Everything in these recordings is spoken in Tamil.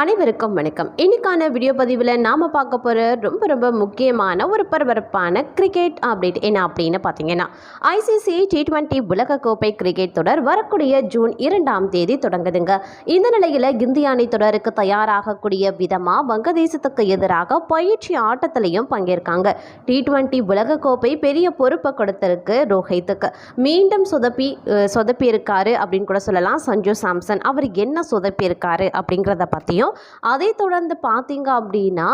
அனைவருக்கும் வணக்கம். இன்னைக்கான வீடியோ பதிவில் நாம் பார்க்க போகிற ரொம்ப ரொம்ப முக்கியமான ஒரு பரபரப்பான கிரிக்கெட் அப்டேட் என்ன அப்படின்னு பார்த்தீங்கன்னா ஐசிசி டி டுவெண்ட்டி உலகக்கோப்பை கிரிக்கெட் தொடர் வரக்கூடிய ஜூன் இரண்டாம் தேதி தொடங்குதுங்க. இந்த நிலையில் இந்திய அணி தொடருக்கு தயாராகக்கூடிய விதமாக வங்கதேசத்துக்கு எதிராக பயிற்சி ஆட்டத்திலையும் பங்கேற்காங்க. டி டுவெண்ட்டி உலகக்கோப்பை பெரிய பொறுப்பை கொடுத்திருக்கு ரோஹித்துக்கு. மீண்டும் சொதப்பி சொதப்பியிருக்காரு அப்படின்னு கூட சொல்லலாம். சஞ்சு சாம்சன் அவர் என்ன சொதப்பியிருக்காரு அப்படிங்கிறத பற்றியும் அதை தொடர்ந்து பார்த்தீங்க அப்படின்னா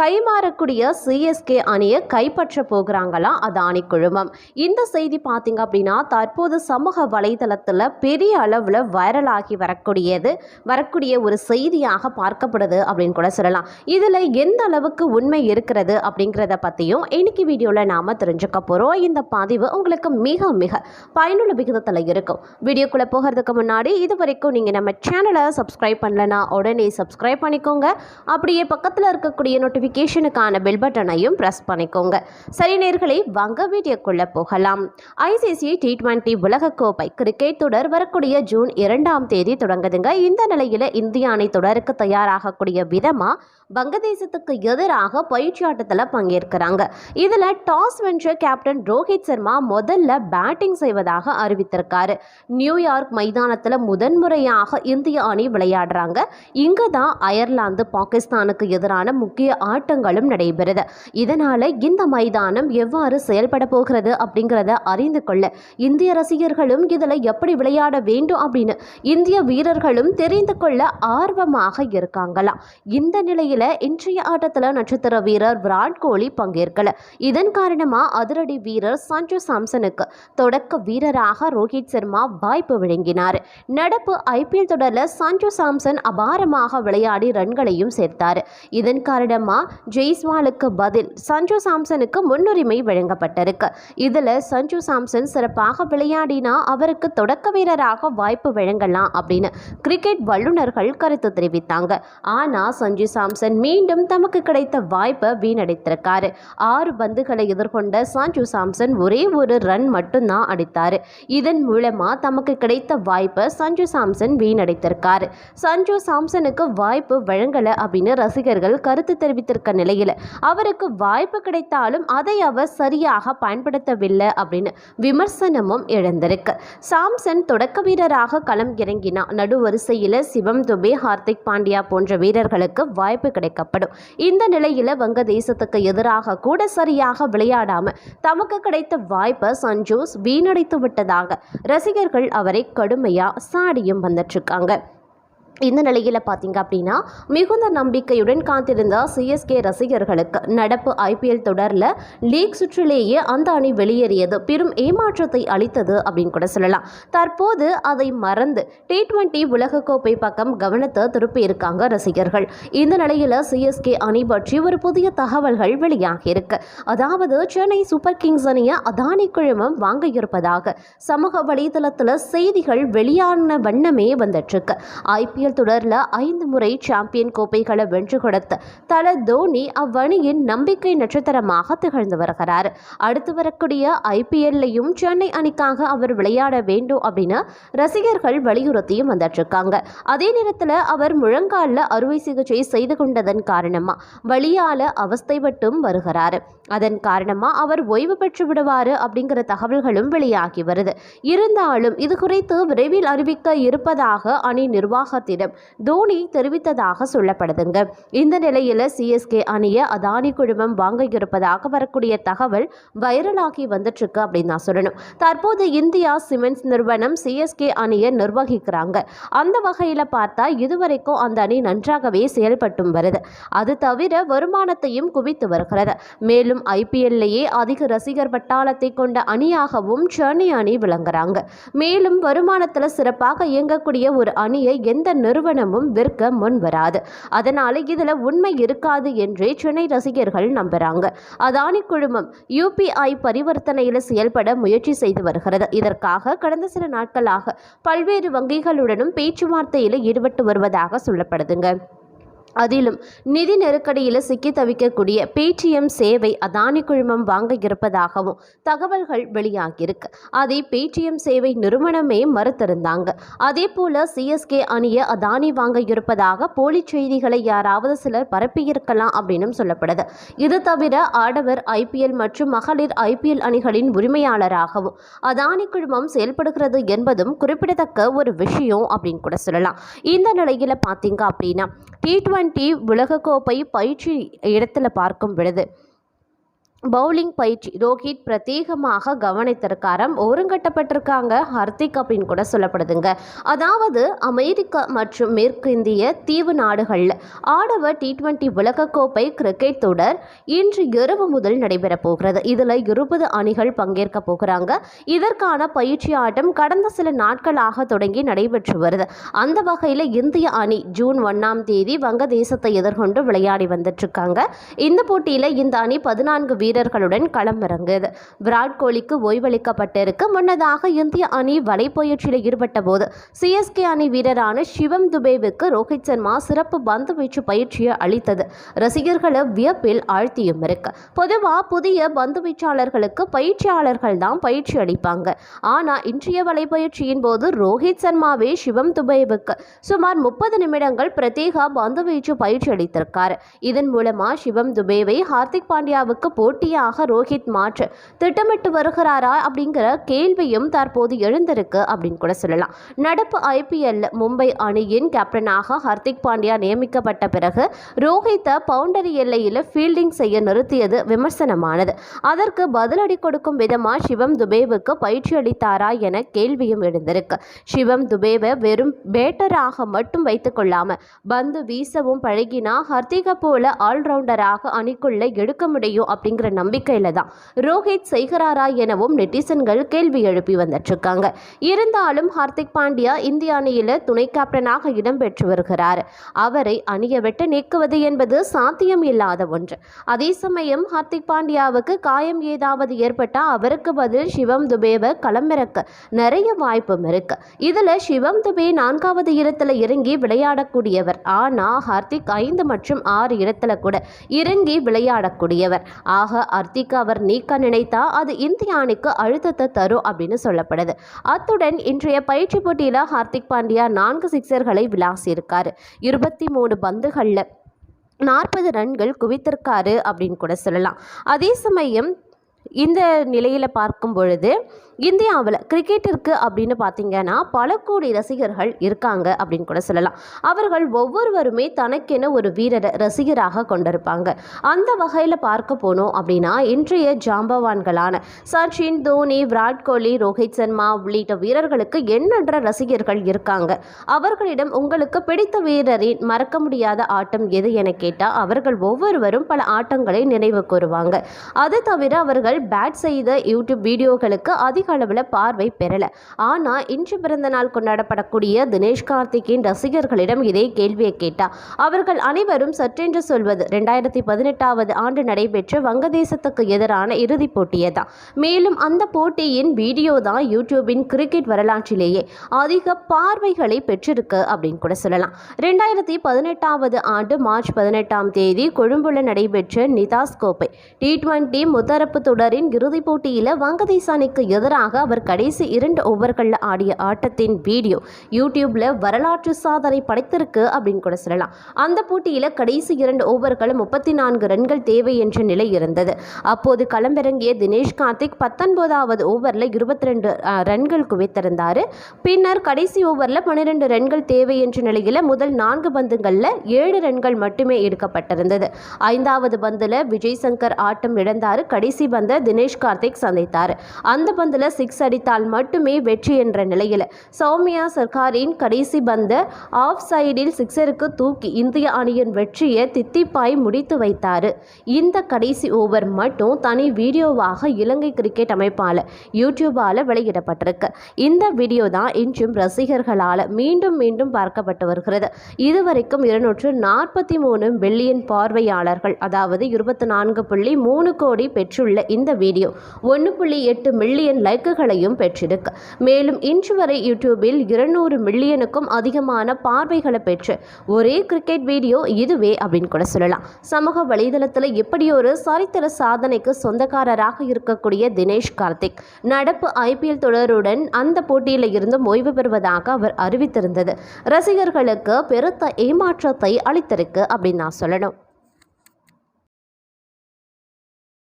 கைமாறக்கூடிய சிஎஸ்கே அணியை கைப்பற்ற போகிறாங்களா? அதானி குழுமம் இந்த செய்தி பார்த்தீங்க அப்படின்னா தற்போது சமூக வலைதளத்தில் பெரிய அளவில் வைரலாகி வரக்கூடியது வரக்கூடிய ஒரு செய்தியாக பார்க்கப்படுது அப்படின்னு கூட சொல்லலாம். இதில் எந்த அளவுக்கு உண்மை இருக்கிறது அப்படிங்கிறத பற்றியும் இன்னைக்கு வீடியோவில் நாம் தெரிஞ்சுக்க போகிறோம் இந்த பதிவு உங்களுக்கு மிக மிக பயனுள்ள விகிதத்தில் இருக்கும். வீடியோக்குள்ளே போகிறதுக்கு முன்னாடி இது வரைக்கும் நீங்கள் நம்ம சேனலை சப்ஸ்கிரைப் பண்ணலனா உடனே சப்ஸ்கிரைப் பண்ணிக்கோங்க. அப்படியே பக்கத்தில் இருக்கக்கூடிய நோட்டிஃபிகேஷனுக்கான பெல் பட்டனையும் ப்ரெஸ் பண்ணிக்கோங்க. சரி நேர்களை வாங்க வீடியோக்குள்ளே போகலாம். ஐசிசி டி டுவெண்ட்டி உலகக்கோப்பை கிரிக்கெட் தொடர் வரக்கூடிய ஜூன் இரண்டாம் தேதி தொடங்குதுங்க. இந்த நிலையில் இந்திய அணி தொடருக்கு தயாராகக்கூடிய விதமாக வங்கதேசத்துக்கு எதிராக பயிற்சி ஆட்டத்தில் பங்கேற்கிறாங்க. இதில் டாஸ் வென்ற கேப்டன் ரோஹித் சர்மா முதல்ல பேட்டிங் செய்வதாக அறிவித்திருக்காரு. நியூயார்க் மைதானத்தில் முதன்முறையாக இந்திய அணி விளையாடுறாங்க. இங்கே தான் அயர்லாந்து பாகிஸ்தானுக்கு எதிரான முக்கிய ஆட்டங்களும் நடைபெறுது. இதனால் இந்த மைதானம் எவ்வாறு செயல்பட போகிறது அப்படிங்கிறத அறிந்து கொள்ள இந்திய ரசிகர்களும் இதில் எப்படி விளையாட வேண்டும் அப்படின்னு இந்திய வீரர்களும் தெரிந்து கொள்ள ஆர்வமாக இருக்காங்களாம். இந்த நிலையில் இன்றைய ஆட்டத்தில் நட்சத்திர வீரர் விராட் கோலி பங்கேற்கல. இதன் காரணமாக அதிரடி வீரர் சஞ்சு சாம்சனுக்கு தொடக்க வீரராக ரோஹித் சர்மா வாய்ப்பு வழங்கினார். நடப்பு ஐபிஎல் தொடரில் சஞ்சு சாம்சன் அபாரமாக விளையாடி ரன்களையும் சேர்த்தார். இதன் காரணமாக ஜெய்ஸ்வாலுக்கு பதில் சஞ்சு சாம்சனுக்கு முன்னுரிமை வழங்கப்பட்டிருக்கு. இதில் சஞ்சு சாம்சன் சிறப்பாக விளையாடினா அவருக்கு தொடக்க வீரராக வாய்ப்பு வழங்கலாம் அப்படின்னு கிரிக்கெட் வல்லுநர்கள் கருத்து தெரிவித்தாங்க. ஆனால் சஞ்சு சாம்சன் மீண்டும் தமக்கு கிடைத்த வாய்ப்பை வீணடித்திருக்காரு. ஆறு பந்துகளை எதிர்கொண்ட சஞ்சு சாம்சன் ஒரே ஒரு ரன் மட்டும்தான் அடித்தார். இதன் மூலமாக தமக்கு கிடைத்த வாய்ப்பை சஞ்சு சாம்சன் வீணடித்திருக்காரு. சஞ்சு சாம்சனுக்கு வாய்ப்பு வழங்கலை அப்படின்னு ரசிகர்கள் கருத்து தெரிவித்திருக்க நிலையில். அவருக்கு வாய்ப்பு கிடைத்தாலும் அதை அவர் சரியாக பயன்படுத்தவில்லை அப்படின்னு விமர்சனமும் எழுந்திருக்கு. சாம்சன் தொடக்க வீரராக களம் இறங்கினார். நடுவரிசையில் சிவம் துபே ஹார்திக் பாண்டியா போன்ற வீரர்களுக்கு வாய்ப்பு கிடைக்கப்படும். இந்த நிலையில் வங்கதேசத்துக்கு எதிராக கூட சரியாக விளையாடாம தமக்கு கிடைத்த வாய்ப்பை சஞ்சோஸ் வீணடைத்து விட்டதாக ரசிகர்கள் அவரை கடுமையா சாடியும் வந்துட்டு இருக்காங்க. இந்த நிலையில் பார்த்தீங்க அப்படின்னா மிகுந்த நம்பிக்கையுடன் காத்திருந்த சிஎஸ்கே ரசிகர்களுக்கு நடப்பு ஐபிஎல் தொடரில் லீக் சுற்றிலேயே அந்த அணி வெளியேறியது. பெரும் ஏமாற்றத்தை அளித்தது அப்படின்னு கூட சொல்லலாம். தற்போது அதை மறந்து டி டுவெண்ட்டி உலகக்கோப்பை பக்கம் கவனத்தை திருப்பி இருக்காங்க ரசிகர்கள். இந்த நிலையில் சிஎஸ்கே அணி பற்றி ஒரு புதிய தகவல்கள் வெளியாகியிருக்கு. அதாவது சென்னை சூப்பர் கிங்ஸ் அணியை அதானி குழுமம் வாங்க இருப்பதாக சமூக வலைதளத்தில் செய்திகள் வெளியான வண்ணமே வந்துட்டுருக்கு ஐபிஎல் ஐபிஎல் தொடரில் ஐந்து முறை சாம்பியன் கோப்பைகளை வென்று கொடுத்த தல தோனி அவ்வணியின் நம்பிக்கை நட்சத்திரமாக திகழ்ந்து வருகிறார். அடுத்து வரக்கூடிய ஐபிஎல்லையும் சென்னை அணிக்காக அவர் விளையாட வேண்டும் அப்படின்னு ரசிகர்கள் வலியுறுத்தியும் வந்துட்டுருக்காங்க. அதே நேரத்தில் அவர் முழங்காலில் அறுவை சிகிச்சை செய்து கொண்டதன் காரணமாக வழியால் அவஸ்தைப்பட்டும் வருகிறார். அதன் காரணமாக அவர் ஓய்வு பெற்று விடுவார் அப்படிங்கிற தகவல்களும் வெளியாகி வருது. இருந்தாலும் இது குறித்து விரைவில் அறிவிக்க இருப்பதாக அணி நிர்வாகத்திடம் தோனி தெரிவித்ததாக சொல்லப்படுதுங்க. இந்த நிலையில் சிஎஸ்கே அணியை அதானி குழுமம் வாங்க இருப்பதாக வரக்கூடிய தகவல் வைரலாகி வந்துட்டு இருக்கு அப்படின்னு நான் சொல்லணும். தற்போது இந்தியா சிமெண்ட்ஸ் நிறுவனம் சிஎஸ்கே அணியை நிர்வகிக்கிறாங்க. அந்த வகையில் பார்த்தா இதுவரைக்கும் அந்த அணி நன்றாகவே செயல்பட்டும் வருது. அது தவிர வருமானத்தையும் குவித்து வருகிறது. மேலும் ஐபிஎல்லையே அதிக ரசிகர் பட்டாளத்தை கொண்ட அணியாகவும் சென்னை அணி விளங்குறாங்க. மேலும் வருமானத்தில் சிறப்பாக இயங்கக்கூடிய ஒரு அணியை எந்த நிறுவனமும் விற்க முன்வராது அதனால இதில் உண்மை இருக்காது என்றே சென்னை ரசிகர்கள் நம்புறாங்க. அதானி குழுமம் யூபிஐ பரிவர்த்தனையில் செயல்பட முயற்சி செய்து வருகிறது. இதற்காக கடந்த சில நாட்களாக பல்வேறு வங்கிகளுடனும் பேச்சுவார்த்தையில் ஈடுபட்டு வருவதாக சொல்லப்படுதுங்க. அதிலும் நிதி நெருக்கடியில் சிக்கி தவிக்கக்கூடிய பேடிஎம் சேவை அதானி குழுமம் வாங்க இருப்பதாகவும் தகவல்கள் வெளியாகியிருக்கு. அதை பேடிஎம் சேவை நிறுவனமே மறுத்திருந்தாங்க. அதே போல சிஎஸ்கே அணியை அதானி வாங்க இருப்பதாக போலி செய்திகளை யாராவது சிலர் பரப்பியிருக்கலாம் அப்படின்னு சொல்லப்படுது. இது தவிர ஆடவர் ஐபிஎல் மற்றும் மகளிர் ஐபிஎல் அணிகளின் உரிமையாளராகவும் அதானி குழுமம் செயல்படுகிறது என்பதும் குறிப்பிடத்தக்க ஒரு விஷயம் அப்படின்னு கூட சொல்லலாம். இந்த நிலையில் பார்த்தீங்க அப்படின்னா டி டுவெண்ட்டி உலகக்கோப்பை பயிற்சி இடத்துல பார்க்கும் பொழுது பவுலிங் பயிற்சி. ரோஹித் பிரத்யேகமாக கவனித்திருக்காராம். ஒருங்கட்டப்பட்டிருக்காங்க. ஹர்திக் அப்படின்னு கூட சொல்லப்படுதுங்க. அதாவது அமெரிக்கா மற்றும் மேற்கு இந்திய தீவு நாடுகளில் ஆடவர் டி டுவெண்ட்டி உலகக்கோப்பை கிரிக்கெட் தொடர் இன்று இரவு முதல் நடைபெறப் போகிறது. இதில் இருபது அணிகள் பங்கேற்க போகிறாங்க. இதற்கான பயிற்சி ஆட்டம் கடந்த சில நாட்களாக தொடங்கி நடைபெற்று வருது. அந்த வகையில் இந்திய அணி ஜூன் ஒன்றாம் தேதி வங்கதேசத்தை எதிர்கொண்டு விளையாடி வந்துட்டு இருக்காங்க. இந்த போட்டியில் இந்த அணி பதினான்கு வீரர்களுடன் களமிறங்குது விராட் கோலிக்கு ஓய்வளிக்கப்பட்டிருக்கு. முன்னதாக இந்திய அணி வலைப்பயிற்சியில் ஈடுபட்ட போது சிஎஸ்கே அணி வீரரான சிவம் துபேவுக்கு ரோஹித் சர்மா சிறப்பு பந்து வீச்சு பயிற்சியை அளித்தது. ரசிகர்களை வியப்பில் ஆழ்த்தியும் இருக்கு. பொதுவாக புதிய பந்து வீச்சாளர்களுக்கு பயிற்சியாளர்கள் தான் பயிற்சி அளிப்பாங்க. ஆனால் இன்றைய வலைப்பயிற்சியின் போது ரோஹித் சர்மாவே சிவம் துபேவுக்கு சுமார் முப்பது நிமிடங்கள் பிரத்யேக பந்து வீச்சு பயிற்சி அளித்திருக்காரு. இதன் மூலமா சிவம் துபேவை ஹார்திக் பாண்டியாவுக்கு போட்டியாக ரோஹித் மாற்ற. திட்டமிட்டு வருகிறாரா அப்படிங்கிற கேள்வியும் தற்போது எழுந்திருக்கு அப்படின்னு கூட சொல்லலாம். நடப்பு ஐபிஎல் மும்பை அணியின் கேப்டனாக ஹர்திக் பாண்டியா நியமிக்கப்பட்ட பிறகு ரோஹித்தை பவுண்டரி எல்லையில் ஃபீல்டிங் செய்ய நிறுத்தியது விமர்சனமானது. அதற்கு பதிலடி கொடுக்கும் விதமா சிவம் துபேவுக்கு பயிற்சி அளித்தாரா என கேள்வியும் எழுந்திருக்கு. சிவம் துபேவை வெறும் பேட்டராக மட்டும் வைத்துக் கொள்ளாம பந்து வீசவும் பழகினா ஹர்திகை போல ஆல்ரவுண்டராக அணிக்குள்ள எடுக்க முடியும் அப்படிங்கிற நம்பிக்கையில தான் ரோஹித் செய்கிறாரா எனவும் நெட்டிசன்கள் கேள்வி எழுப்பி வந்துட்டு இருந்தாலும் ஹார்திக் பாண்டியா இந்திய அணியில துணை கேப்டனாக இடம்பெற்று வருகிறார். அவரை அணிய விட்டு நீக்குவது என்பது சாத்தியம் இல்லாத ஒன்று. அதே சமயம் ஹார்திக் பாண்டியாவுக்கு காயம் ஏதாவது ஏற்பட்டால் அவருக்கு பதில் சிவம் துபேவை களமிறக்க நிறைய வாய்ப்பும் இருக்கு. இதுல சிவம் துபே நான்காவது இடத்துல இறங்கி விளையாடக்கூடியவர். ஆனா ஹார்திக் ஐந்து மற்றும் ஆறு இடத்துல கூட இறங்கி விளையாடக்கூடியவர். ஆக அர்த்திக்கு அவர் நீக்க நினைத்தா அது இந்திய அணிக்கு அழுத்தத்தை தரும் அப்படின்னு சொல்லப்படுது. அத்துடன் இன்றைய பயிற்சி போட்டியில ஹார்திக் பாண்டியா நான்கு சிக்சர்களை விளாசியிருக்காரு. இருபத்தி மூணு பந்துகளில் நாற்பது ரன்கள் குவித்திருக்காரு அப்படின்னு கூட சொல்லலாம். அதே சமயம் இந்த நிலையில் பார்க்கும் பொழுது இந்தியாவில் கிரிக்கெட்டிற்கு அப்படின்னு பார்த்தீங்கன்னா பல கோடி ரசிகர்கள் இருக்காங்க அப்படின்னு கூட சொல்லலாம். அவர்கள் ஒவ்வொருவருமே தனக்கென ஒரு வீரரை ரசிகராக கொண்டிருப்பாங்க. அந்த வகையில் பார்க்க போனோம் அப்படின்னா இன்றைய ஜாம்பவான்களான சச்சின் தோனி விராட் கோலி ரோஹித் சர்மா உள்ளிட்ட வீரர்களுக்கு எண்ணற்ற ரசிகர்கள் இருக்காங்க. அவர்களிடம் உங்களுக்கு பிடித்த வீரரின் மறக்க முடியாத ஆட்டம் எது என கேட்டால் அவர்கள் ஒவ்வொருவரும் பல ஆட்டங்களை நினைவு கூறுவாங்க. அது தவிர அவர்கள் பேட் செய்த யூடியூப் வீடியோக்களுக்கு அதிக அளவில் பார்வை பெறலை. ஆனால் இன்று பிறந்த நாள் கொண்டாடப்படக்கூடிய தினேஷ் கார்த்திக்கின் ரசிகர்களிடம் இதே கேள்வியை கேட்டார். அவர்கள் அனைவரும் சற்றென்று சொல்வது ரெண்டாயிரத்தி பதினெட்டாவது ஆண்டு நடைபெற்ற வங்கதேசத்துக்கு எதிரான இறுதிப் போட்டியே தான் மேலும் அந்த போட்டியின் வீடியோ தான் யூடியூபின் கிரிக்கெட் வரலாற்றிலேயே அதிக பார்வைகளை பெற்றிருக்கு அப்படின்னு கூட சொல்லலாம். ரெண்டாயிரத்தி பதினெட்டாவது ஆண்டு மார்ச் பதினெட்டாம் தேதி கொழும்புல நடைபெற்ற நிதாஸ் கோப்பை டி டுவெண்டி முத்தரப்பு தொடரின் இறுதிப் போட்டியில் வங்கதேச அணிக்கு எதிராக அவர் கடைசி இரண்டு ஓவர்களில் ஆடிய ஆட்டத்தின் வீடியோ யூடியூப்ல வரலாற்று சாதனை படைத்திருக்கு அப்படின்னு கூட சொல்லலாம். அந்த போட்டியில் கடைசி இரண்டு ஓவர்கள் முப்பத்தி நான்கு ரன்கள் தேவை என்ற நிலை இருந்தது. அப்போது களமிறங்கிய தினேஷ் கார்த்திக் பத்தொன்பதாவது ஓவரில் இருபத்தி ரெண்டு ரன்கள் குவித்திருந்தார். பின்னர் கடைசி ஓவரில் பன்னிரெண்டு ரன்கள் தேவை என்ற நிலையில் முதல் நான்கு பந்துகளில் ஏழு ரன்கள் மட்டுமே எடுக்கப்பட்டிருந்தது. ஐந்தாவது பந்தில் விஜய் சங்கர் ஆட்டம் இழந்தார். கடைசி பந்தை தினேஷ் கார்த்திக் சந்தித்தார். அந்த பந்தில் சிக்ஸ் அடித்தால் மட்டுமே வெற்றி என்ற நிலையில் சௌமியா சர்காரின் கடைசி பந்த ஆஃப் சைடில் சிக்ஸருக்கு தூக்கி இந்திய அணியின் வெற்றியை தித்திப்பாய் முடித்து வைத்தார். இந்த கடைசி ஓவர் மட்டும் தனி வீடியோவாக இலங்கை கிரிக்கெட் அமைப்பால் யூடியூபால் வெளியிடப்பட்டிருக்கு. இந்த வீடியோ தான் இன்றும் ரசிகர்களால் மீண்டும் மீண்டும் பார்க்கப்பட்டு வருகிறது. இதுவரைக்கும் இருநூற்று நாற்பத்தி மூணு பில்லியன் பார்வையாளர்கள் அதாவது இருபத்தி நான்கு புள்ளி மூணு கோடி பெற்றுள்ள இந்த இந்த வீடியோ ஒன்று புள்ளி எட்டு மில்லியன் லைக்குகளையும் பெற்றிருக்கு. மேலும் இன்று வரை யூடியூபில் இருநூறு மில்லியனுக்கும் அதிகமான பார்வைகளை பெற்று ஒரே கிரிக்கெட் வீடியோ இதுவே அப்படின்னு கூட சொல்லலாம். சமூக வலைதளத்தில் இப்படி ஒரு சரித்திர சாதனைக்கு சொந்தக்காரராக இருக்கக்கூடிய தினேஷ் கார்த்திக் நடப்பு ஐபிஎல் தொடருடன் அந்த போட்டியில் இருந்து ஓய்வு பெறுவதாக அவர் அறிவித்திருந்தது. ரசிகர்களுக்கு பெருத்த ஏமாற்றத்தை அளித்திருக்கு அப்படின்னு நான் சொல்லணும்.